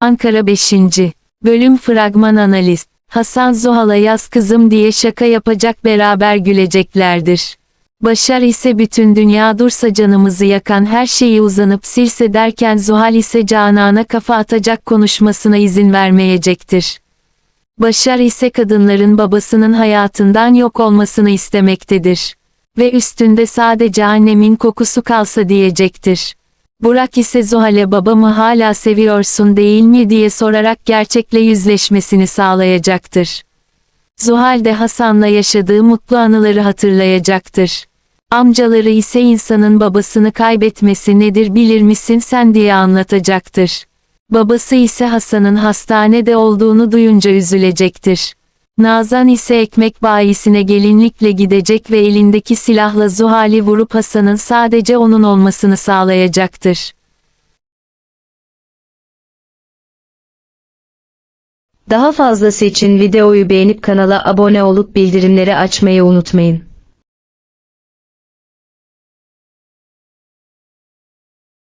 Ankara 5. Bölüm Fragman Analiz Hasan Zuhal'a yaz kızım diye şaka yapacak beraber güleceklerdir. Başar ise bütün dünya dursa canımızı yakan her şeyi uzanıp silse derken Zuhal ise Canan'a kafa atacak konuşmasına izin vermeyecektir. Başar ise kadınların babasının hayatından yok olmasını istemektedir. Ve üstünde sadece annemin kokusu kalsa diyecektir. Burak ise Zuhal'e babamı hala seviyorsun değil mi diye sorarak gerçekle yüzleşmesini sağlayacaktır. Zuhal de Hasan'la yaşadığı mutlu anıları hatırlayacaktır. Amcaları ise insanın babasını kaybetmesi nedir bilir misin sen diye anlatacaktır. Babası ise Hasan'ın hastanede olduğunu duyunca üzülecektir. Nazan ise ekmek bayisine gelinlikle gidecek ve elindeki silahla Zuhal'i vurup Hasan'ın sadece onun olmasını sağlayacaktır. Daha fazlası için videoyu beğenip kanala abone olup bildirimleri açmayı unutmayın.